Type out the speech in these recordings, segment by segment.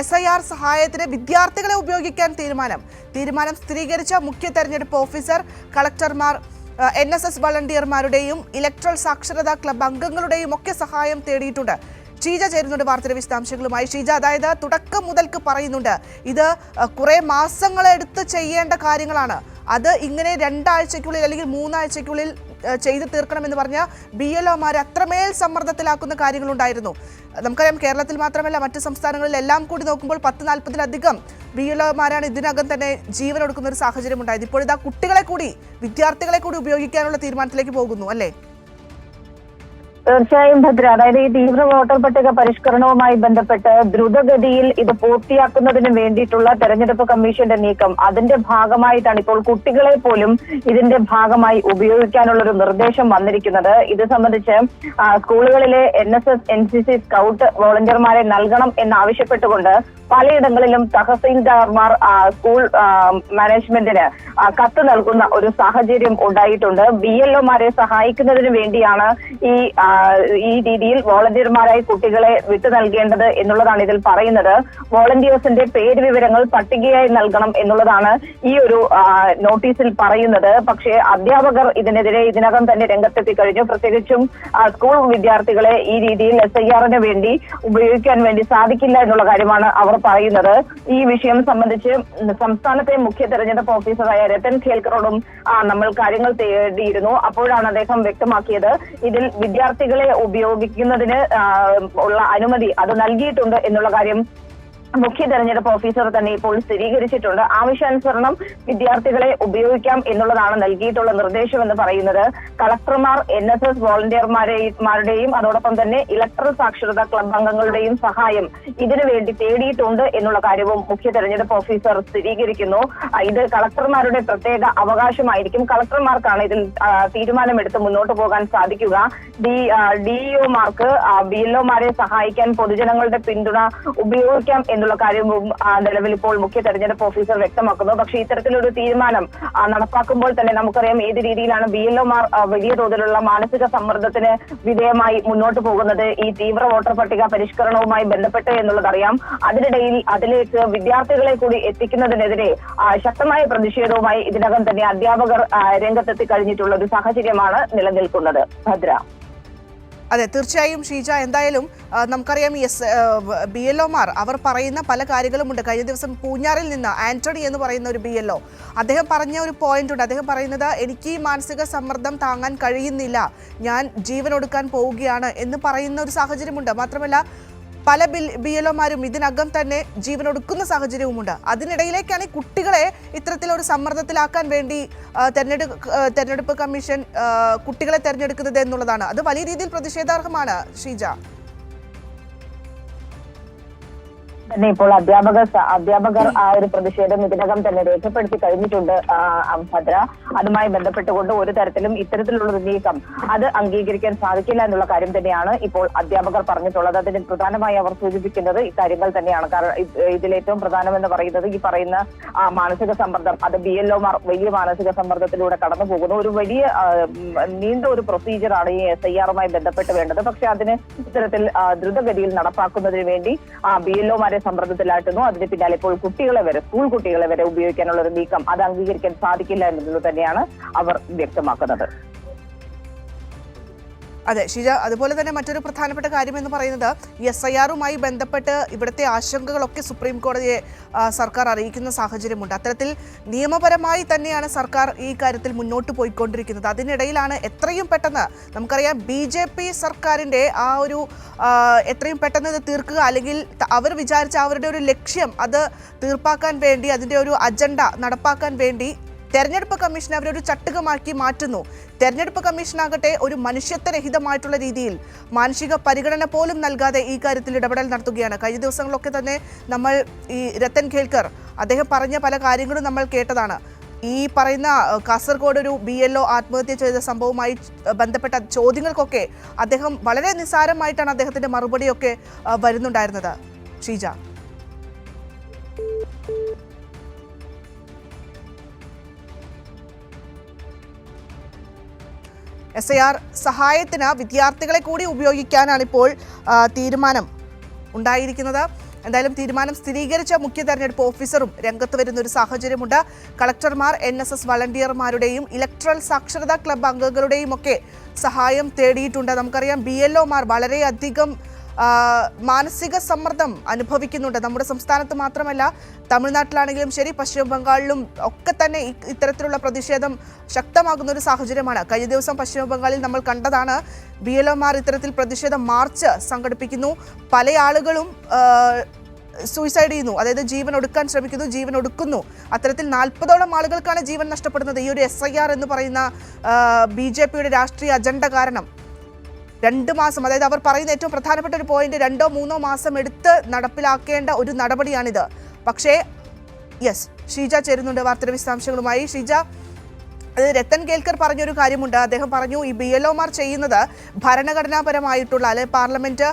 S I R സഹായത്തിന് വിദ്യാർത്ഥികളെ ഉപയോഗിക്കാൻ തീരുമാനം. തീരുമാനം സ്ഥിരീകരിച്ച മുഖ്യ തെരഞ്ഞെടുപ്പ് ഓഫീസർ കളക്ടർമാർ എൻ എസ് എസ് വളണ്ടിയർമാരുടെയും ഇലക്ട്രൽ സാക്ഷരതാ ക്ലബ് അംഗങ്ങളുടെയും ഒക്കെ സഹായം തേടിയിട്ടുണ്ട്. ഷീജ ചേരുന്നുണ്ട് വാർത്തയുടെ വിശദാംശങ്ങളുമായി. ഷീജ അതായത് തുടക്കം മുതൽക്ക് പറയുന്നുണ്ട്. ഇത് കുറേ മാസങ്ങളെടുത്ത് ചെയ്യേണ്ട കാര്യങ്ങളാണ്. അത് ഇങ്ങനെ രണ്ടാഴ്ചയ്ക്കുള്ളിൽ അല്ലെങ്കിൽ മൂന്നാഴ്ചക്കുള്ളിൽ ചെയ്തു തീർക്കണമെന്ന് പറഞ്ഞ ബി എൽ ഒമാരെ അത്രമേൽ സമ്മർദ്ദത്തിലാക്കുന്ന കാര്യങ്ങളുണ്ടായിരുന്നു. നമുക്കറിയാം കേരളത്തിൽ മാത്രമല്ല മറ്റു സംസ്ഥാനങ്ങളിൽ എല്ലാം കൂടി നോക്കുമ്പോൾ പത്ത് നാൽപ്പതിലധികം ബി എൽ ഒമാരാണ് ഇതിനകം തന്നെ ജീവൻ ഒടുക്കുന്ന ഒരു സാഹചര്യം ഉണ്ടായത് ഇപ്പോഴിതാ കുട്ടികളെ കൂടി വിദ്യാർത്ഥികളെ കൂടി ഉപയോഗിക്കാനുള്ള തീരുമാനത്തിലേക്ക് പോകുന്നു അല്ലേ? തീർച്ചയായും ഭദ്ര. അതായത് ഈ തീവ്ര വോട്ടർ പട്ടിക പരിഷ്കരണവുമായി ബന്ധപ്പെട്ട് ദ്രുതഗതിയിൽ ഇത് പൂർത്തിയാക്കുന്നതിന് വേണ്ടിയിട്ടുള്ള തെരഞ്ഞെടുപ്പ് കമ്മീഷന്റെ നീക്കം അതിന്റെ ഭാഗമായിട്ടാണ് ഇപ്പോൾ കുട്ടികളെ പോലും ഇതിന്റെ ഭാഗമായി ഉപയോഗിക്കാനുള്ള ഒരു നിർദ്ദേശം വന്നിരിക്കുന്നത്. ഇത് സംബന്ധിച്ച് സ്കൂളുകളിലെ N S S N C C scout വോളണ്ടിയർമാരെ നൽകണം എന്നാവശ്യപ്പെട്ടുകൊണ്ട് പലയിടങ്ങളിലും തഹസീൽദാർമാർ സ്കൂൾ മാനേജ്മെന്റിന് കത്ത് നൽകുന്ന ഒരു സാഹചര്യം ഉണ്ടായിട്ടുണ്ട്. ബി എൽഒമാരെ സഹായിക്കുന്നതിന് വേണ്ടിയാണ് ഈ ഈ രീതിയിൽ വോളണ്ടിയർമാരായി കുട്ടികളെ വിട്ടു നൽകേണ്ടത് എന്നുള്ളതാണ് ഇതിൽ പറയുന്നത്. വോളണ്ടിയേഴ്സിന്റെ പേര് വിവരങ്ങൾ പട്ടികയായി നൽകണം എന്നുള്ളതാണ് ഈ ഒരു നോട്ടീസിൽ പറയുന്നത്. പക്ഷേ അധ്യാപകർ ഇതിനെതിരെ ഇതിനകം തന്നെ രംഗത്തെത്തി കഴിഞ്ഞു. പ്രത്യേകിച്ചും സ്കൂൾ വിദ്യാർത്ഥികളെ ഈ രീതിയിൽ എസ് ഐ ആറിന് വേണ്ടി ഉപയോഗിക്കാൻ വേണ്ടി സാധിക്കില്ല എന്നുള്ള കാര്യമാണ് അവർ പറയുന്നത്. ഈ വിഷയം സംബന്ധിച്ച് സംസ്ഥാനത്തെ മുഖ്യ തെരഞ്ഞെടുപ്പ് ഓഫീസറായ രത്തൻ ഖേൽക്കറോടും നമ്മൾ കാര്യങ്ങൾ തേടിയിരുന്നു. അപ്പോഴാണ് അദ്ദേഹം വ്യക്തമാക്കിയത്. ഇതിൽ വിദ്യാർത്ഥികളെ ഉപയോഗിക്കുന്നതിന് ഉള്ള അനുമതി അത് നൽകിയിട്ടുണ്ട് എന്നുള്ള കാര്യം മുഖ്യ തെരഞ്ഞെടുപ്പ് ഓഫീസർ തന്നെ ഇപ്പോൾ സ്ഥിരീകരിച്ചിട്ടുണ്ട്. ആവശ്യാനുസരണം വിദ്യാർത്ഥികളെ ഉപയോഗിക്കാം എന്നുള്ളതാണ് നൽകിയിട്ടുള്ള നിർദ്ദേശം എന്ന് പറയുന്നത്. കളക്ടർമാർ എൻ എസ് എസ് വോളണ്ടിയർമാരെയും അതോടൊപ്പം തന്നെ ഇലക്ട്രൽ സാക്ഷരതാ ക്ലബ് അംഗങ്ങളുടെയും സഹായം ഇതിനു വേണ്ടി തേടിയിട്ടുണ്ട് എന്നുള്ള കാര്യവും മുഖ്യ തെരഞ്ഞെടുപ്പ് ഓഫീസർ സ്ഥിരീകരിക്കുന്നു. ഇത് കളക്ടർമാരുടെ പ്രത്യേക അവകാശമായിരിക്കും. കളക്ടർമാർക്കാണ് ഇതിൽ തീരുമാനമെടുത്ത് മുന്നോട്ട് പോകാൻ സാധിക്കുക. ഡി ഡിഇഒമാർക്ക് ബി എൽഒമാരെ സഹായിക്കാൻ പൊതുജനങ്ങളുടെ പിന്തുണ ഉപയോഗിക്കാം എന്നുള്ള കാര്യവും ആ, നിലവിൽ ഇപ്പോൾ മുഖ്യ തെരഞ്ഞെടുപ്പ് ഓഫീസർ വ്യക്തമാക്കുന്നു. പക്ഷേ ഇത്തരത്തിലൊരു തീരുമാനം നടപ്പാക്കുമ്പോൾ തന്നെ നമുക്കറിയാം ഏത് രീതിയിലാണ് ബി വലിയ തോതിലുള്ള മാനസിക സമ്മർദ്ദത്തിന് വിധേയമായി മുന്നോട്ട് പോകുന്നത്. ഈ തീവ്ര വോട്ടർ പട്ടിക പരിഷ്കരണവുമായി ബന്ധപ്പെട്ട് എന്നുള്ളതറിയാം. അതിനിടയിൽ അതിലേക്ക് വിദ്യാർത്ഥികളെ കൂടി എത്തിക്കുന്നതിനെതിരെ ശക്തമായ പ്രതിഷേധവുമായി ഇതിനകം തന്നെ അധ്യാപകർ രംഗത്തെത്തി കഴിഞ്ഞിട്ടുള്ള ഒരു സാഹചര്യമാണ് നിലനിൽക്കുന്നത്. ഭദ്ര. അതെ തീർച്ചയായും ഷീജ എന്തായാലും നമുക്കറിയാം എസ് ബി എൽ ഒമാർ അവർ പറയുന്ന പല കാര്യങ്ങളുമുണ്ട്. കഴിഞ്ഞ ദിവസം പൂഞ്ഞാറിൽ നിന്ന് ആന്റണി എന്ന് പറയുന്ന ഒരു ബി എൽ ഒ. അദ്ദേഹം പറഞ്ഞ ഒരു പോയിന്റ് ഉണ്ട്. അദ്ദേഹം പറയുന്നത് എനിക്ക് ഈ മാനസിക സമ്മർദ്ദം താങ്ങാൻ കഴിയുന്നില്ല. ഞാൻ ജീവനൊടുക്കാൻ പോവുകയാണ് എന്ന് പറയുന്ന ഒരു സാഹചര്യമുണ്ട്. മാത്രമല്ല പല ബി എൽ ഒമാരും ഇതിനകം തന്നെ ജീവൻ ഒടുക്കുന്ന സാഹചര്യവുമുണ്ട്. അതിനിടയിലേക്കാണ് ഈ കുട്ടികളെ ഇത്തരത്തിലൊരു സമ്മർദ്ദത്തിലാക്കാൻ വേണ്ടി തെരഞ്ഞെടുപ്പ് തെരഞ്ഞെടുപ്പ് കമ്മീഷൻ കുട്ടികളെ തെരഞ്ഞെടുക്കുന്നത് എന്നുള്ളതാണ്. അത് വലിയ രീതിയിൽ പ്രതിഷേധാർഹമാണ് ഷീജ. തന്നെ ഇപ്പോൾ അധ്യാപക അധ്യാപകർ ആ ഒരു പ്രതിഷേധം ഇതിനകം തന്നെ രേഖപ്പെടുത്തി കഴിഞ്ഞിട്ടുണ്ട് ഭദ്ര. അതുമായി ബന്ധപ്പെട്ടുകൊണ്ട് ഒരു തരത്തിലും ഇത്തരത്തിലുള്ള നീക്കം അത് അംഗീകരിക്കാൻ സാധിക്കില്ല എന്നുള്ള കാര്യം തന്നെയാണ് ഇപ്പോൾ അധ്യാപകർ പറഞ്ഞിട്ടുള്ളത്. അതിന് പ്രധാനമായി അവർ സൂചിപ്പിക്കുന്നത് ഇക്കാര്യങ്ങൾ തന്നെയാണ്. കാരണം ഇത് ഇതിലേറ്റവും പ്രധാനമെന്ന് പറയുന്നത് ഈ പറയുന്ന മാനസിക സമ്മർദ്ദം. അത് ബി എൽ ഒമാർ വലിയ മാനസിക സമ്മർദ്ദത്തിലൂടെ കടന്നു പോകുന്നു. ഒരു വലിയ നീണ്ട ഒരു പ്രൊസീജിയറാണ് ഈ എസ് ഐ ആറുമായി ബന്ധപ്പെട്ട് വേണ്ടത്. പക്ഷെ അതിന് ഇത്തരത്തിൽ ദ്രുതഗതിയിൽ നടപ്പാക്കുന്നതിന് വേണ്ടി ബി എൽ ഒമാരെ സമ്മർദ്ദത്തിലാട്ടുന്നു. അതിന് പിന്നാലെ ഇപ്പോൾ കുട്ടികളെ വരെ സ്കൂൾ കുട്ടികളെ വരെ ഉപയോഗിക്കാനുള്ള ഒരു നീക്കം അത് അംഗീകരിക്കാൻ സാധിക്കില്ല എന്നുള്ളത് തന്നെയാണ് അവർ വ്യക്തമാക്കുന്നത്. അതെ ഷിജ അതുപോലെ തന്നെ മറ്റൊരു പ്രധാനപ്പെട്ട കാര്യം എന്ന് പറയുന്നത് എസ് ഐ ആറുമായി ബന്ധപ്പെട്ട് ഇവിടുത്തെ ആശങ്കകളൊക്കെ സുപ്രീം കോടതിയെ സർക്കാർ അറിയിക്കുന്ന സാഹചര്യമുണ്ട്. അത്തരത്തിൽ നിയമപരമായി തന്നെയാണ് സർക്കാർ ഈ കാര്യത്തിൽ മുന്നോട്ട് പോയിക്കൊണ്ടിരിക്കുന്നത്. അതിനിടയിലാണ് എത്രയും പെട്ടെന്ന് നമുക്കറിയാം ബി ജെ പി സർക്കാരിന്റെ ആ ഒരു എത്രയും പെട്ടെന്ന് ഇത് തീർക്കുക അല്ലെങ്കിൽ അവർ വിചാരിച്ച അവരുടെ ഒരു ലക്ഷ്യം അത് തീർപ്പാക്കാൻ വേണ്ടി അതിന്റെ ഒരു അജണ്ട നടപ്പാക്കാൻ വേണ്ടി തെരഞ്ഞെടുപ്പ് കമ്മീഷൻ അവരൊരു ചട്ടുകമാക്കി മാറ്റുന്നു. തെരഞ്ഞെടുപ്പ് കമ്മീഷനാകട്ടെ ഒരു മനുഷ്യത്വരഹിതമായിട്ടുള്ള രീതിയിൽ മാനസിക പരിഗണന പോലും നൽകാതെ ഈ കാര്യത്തിൽ ഇടപെടൽ നടത്തുകയാണ്. കഴിഞ്ഞ ദിവസങ്ങളൊക്കെ തന്നെ നമ്മൾ ഈ രത്തൻ ഖേൽക്കർ അദ്ദേഹം പറഞ്ഞ പല കാര്യങ്ങളും നമ്മൾ കേട്ടതാണ്. ഈ പറയുന്ന കാസർഗോഡ് ഒരു ബി എൽ ഒ ആത്മഹത്യ ചെയ്ത സംഭവവുമായി ബന്ധപ്പെട്ട ചോദ്യങ്ങൾക്കൊക്കെ അദ്ദേഹം വളരെ നിസ്സാരമായിട്ടാണ് അദ്ദേഹത്തിന്റെ മറുപടിയൊക്കെ വരുന്നുണ്ടായിരുന്നത്. ഷീജ. എസ് ഐ ആർ സഹായത്തിന് വിദ്യാർത്ഥികളെ കൂടി ഉപയോഗിക്കാനാണ് ഇപ്പോൾ തീരുമാനം ഉണ്ടായിരിക്കുന്നത്. എന്തായാലും തീരുമാനം സ്ഥിരീകരിച്ച മുഖ്യ തെരഞ്ഞെടുപ്പ് ഓഫീസറും രംഗത്ത് വരുന്ന ഒരു സാഹചര്യമുണ്ട്. കളക്ടർമാർ എൻ എസ് എസ് വളണ്ടിയർമാരുടെയും ഇലക്ട്രൽ സാക്ഷരതാ ക്ലബ്ബ് അംഗങ്ങളുടെയും ഒക്കെ സഹായം തേടിയിട്ടുണ്ട്. നമുക്കറിയാം ബി എൽ ഒമാർ വളരെയധികം മാനസിക സമ്മർദ്ദം അനുഭവിക്കുന്നുണ്ട്. നമ്മുടെ സംസ്ഥാനത്ത് മാത്രമല്ല തമിഴ്നാട്ടിലാണെങ്കിലും ശരി പശ്ചിമ ബംഗാളിലും ഒക്കെ തന്നെ ഇത്തരത്തിലുള്ള പ്രതിഷേധം ശക്തമാകുന്ന ഒരു സാഹചര്യമാണ്. കഴിഞ്ഞ ദിവസം പശ്ചിമ ബംഗാളിൽ നമ്മൾ കണ്ടതാണ് ബി എൽ ഇത്തരത്തിൽ പ്രതിഷേധ മാർച്ച് സംഘടിപ്പിക്കുന്നു. പല ആളുകളും സൂയിസൈഡ് ചെയ്യുന്നു. അതായത് ജീവൻ ഒടുക്കാൻ ശ്രമിക്കുന്നു ജീവൻ ഒടുക്കുന്നു. അത്തരത്തിൽ നാൽപ്പതോളം ആളുകൾക്കാണ് ജീവൻ നഷ്ടപ്പെടുന്നത്. ഈ ഒരു എസ് ഐ ആർ എന്ന് പറയുന്ന ബി ജെ പിയുടെ രാഷ്ട്രീയ അജണ്ട കാരണം. രണ്ട് മാസം അതായത് അവർ പറയുന്ന ഏറ്റവും പ്രധാനപ്പെട്ട ഒരു പോയിന്റ് രണ്ടോ മൂന്നോ മാസം എടുത്ത് നടപ്പിലാക്കേണ്ട ഒരു നടപടിയാണിത്. പക്ഷേ യെസ് ഷീജ ചേരുന്നുണ്ട് വാർത്തയുടെ വിശദാംശങ്ങളുമായി. ഷീജ അത് രത്തൻ കേൽക്കർ പറഞ്ഞൊരു കാര്യമുണ്ട്. അദ്ദേഹം പറഞ്ഞു ഈ ബി എൽ ഒമാർ ചെയ്യുന്നത് ഭരണഘടനാപരമായിട്ടുള്ള അല്ലെ പാർലമെന്റ്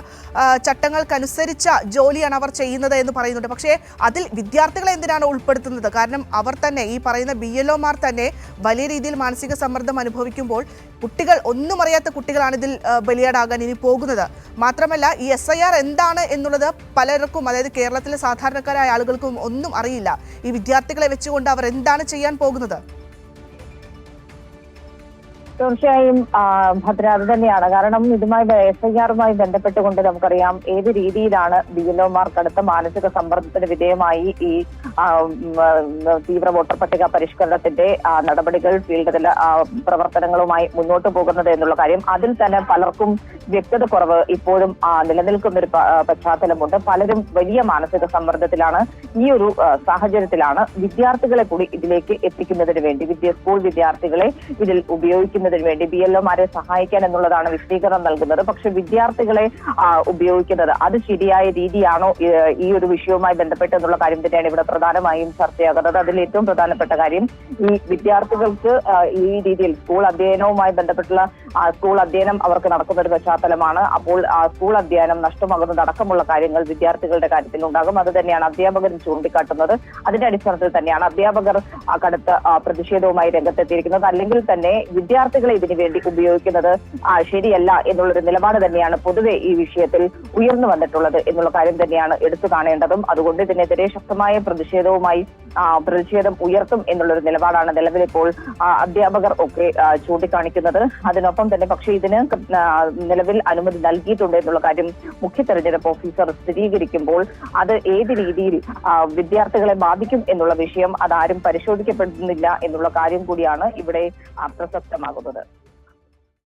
ചട്ടങ്ങൾക്കനുസരിച്ച ജോലിയാണ് അവർ ചെയ്യുന്നത് എന്ന് പറയുന്നുണ്ട്. പക്ഷേ അതിൽ വിദ്യാർത്ഥികളെ എന്തിനാണ് ഉൾപ്പെടുത്തുന്നത്? കാരണം അവർ തന്നെ ഈ പറയുന്ന ബി എൽ ഒമാർ തന്നെ വലിയ രീതിയിൽ മാനസിക സമ്മർദ്ദം അനുഭവിക്കുമ്പോൾ കുട്ടികൾ ഒന്നും അറിയാത്ത കുട്ടികളാണ് ഇതിൽ ബലിയാടാകാൻ ഇനി പോകുന്നത്. മാത്രമല്ല ഈ എസ് ഐ ആർ എന്താണ് എന്നുള്ളത് പലർക്കും അതായത് കേരളത്തിലെ സാധാരണക്കാരായ ആളുകൾക്കും ഒന്നും അറിയില്ല. ഈ വിദ്യാർത്ഥികളെ വെച്ചുകൊണ്ട് അവർ എന്താണ് ചെയ്യാൻ പോകുന്നത്? തീർച്ചയായും ഭദ്ര അത് തന്നെയാണ്. കാരണം ഇതുമായി എസ് ഐ ആറുമായി ബന്ധപ്പെട്ടുകൊണ്ട് നമുക്കറിയാം ഏത് രീതിയിലാണ് ബി എൽ ഒമാർ കടുത്ത മാനസിക സമ്മർദ്ദത്തിന് വിധേയമായി ഈ തീവ്ര വോട്ടർ പട്ടിക പരിഷ്കരണത്തിന്റെ നടപടികൾ ഫീൽഡ് തല പ്രവർത്തനങ്ങളുമായി മുന്നോട്ട് പോകുന്നത് എന്നുള്ള കാര്യം. അതിൽ തന്നെ പലർക്കും വ്യക്തത കുറവ് ഇപ്പോഴും നിലനിൽക്കുന്ന ഒരു പശ്ചാത്തലമുണ്ട്. പലരും വലിയ മാനസിക സമ്മർദ്ദത്തിലാണ് ഈ ഒരു സാഹചര്യത്തിലാണ് വിദ്യാർത്ഥികളെ കൂടി ഇതിലേക്ക് എത്തിക്കുന്നതിന് വേണ്ടി വിദ്യ സ്കൂൾ വിദ്യാർത്ഥികളെ ഇതിൽ ഉപയോഗിക്കുന്നതിന് വേണ്ടി ബി എൽ ഒമാരെ സഹായിക്കാൻ എന്നുള്ളതാണ് വിശദീകരണം നൽകുന്നത്. പക്ഷെ വിദ്യാർത്ഥികളെ ഉപയോഗിക്കുന്നത് അത് ശരിയായ രീതിയാണോ ഈ ഒരു വിഷയവുമായി ബന്ധപ്പെട്ട് എന്നുള്ള കാര്യം തന്നെയാണ് ഇവിടെ പ്രധാനമായും ചർച്ചയാകുന്നത്. അതിൽ ഏറ്റവും പ്രധാനപ്പെട്ട കാര്യം ഈ വിദ്യാർത്ഥികൾക്ക് ഈ രീതിയിൽ സ്കൂൾ അധ്യയനവുമായി ബന്ധപ്പെട്ടുള്ള സ്കൂൾ അധ്യയനം അവർക്ക് നടക്കുന്ന ഒരു പശ്ചാത്തലമാണ്. അപ്പോൾ സ്കൂൾ അധ്യയനം നഷ്ടമാകുന്നത് അടക്കമുള്ള കാര്യങ്ങൾ വിദ്യാർത്ഥികളുടെ കാര്യത്തിൽ ഉണ്ടാകും അത് തന്നെയാണ് അധ്യാപകരും ചൂണ്ടിക്കാട്ടുന്നത്. അതിന്റെ അടിസ്ഥാനത്തിൽ തന്നെയാണ് അധ്യാപകർ കടുത്ത പ്രതിഷേധവുമായി രംഗത്തെത്തിയിരിക്കുന്നത്. അല്ലെങ്കിൽ തന്നെ വിദ്യാർത്ഥികളെ ഇതിനു വേണ്ടി ഉപയോഗിക്കുന്നത് ശരിയല്ല എന്നുള്ളൊരു നിലപാട് തന്നെയാണ് പൊതുവെ ഈ വിഷയത്തിൽ ഉയർന്നു വന്നിട്ടുള്ളത് എന്നുള്ള കാര്യം തന്നെയാണ് എടുത്തു കാണേണ്ടതും. അതുകൊണ്ട് ഇതിനെതിരെ ശക്തമായ പ്രതിഷേധവുമായി പ്രതിഷേധം ഉയർത്തും എന്നുള്ളൊരു നിലപാടാണ് നിലവിലിപ്പോൾ അധ്യാപകർ ഒക്കെ ചൂണ്ടിക്കാണിക്കുന്നത്. അതിനൊപ്പം തന്നെ പക്ഷേ ഇതിന് നിലവിൽ അനുമതി നൽകിയിട്ടുണ്ട് എന്നുള്ള കാര്യം മുഖ്യ തെരഞ്ഞെടുപ്പ് ഓഫീസർ സ്ഥിരീകരിക്കുമ്പോൾ അത് ഏത് രീതിയിൽ വിദ്യാർത്ഥികളെ ബാധിക്കും എന്നുള്ള വിഷയം അതാരും പരിശോധിക്കപ്പെടുന്നില്ല എന്നുള്ള കാര്യം കൂടിയാണ് ഇവിടെ പ്രസക്തമാകുന്നത്.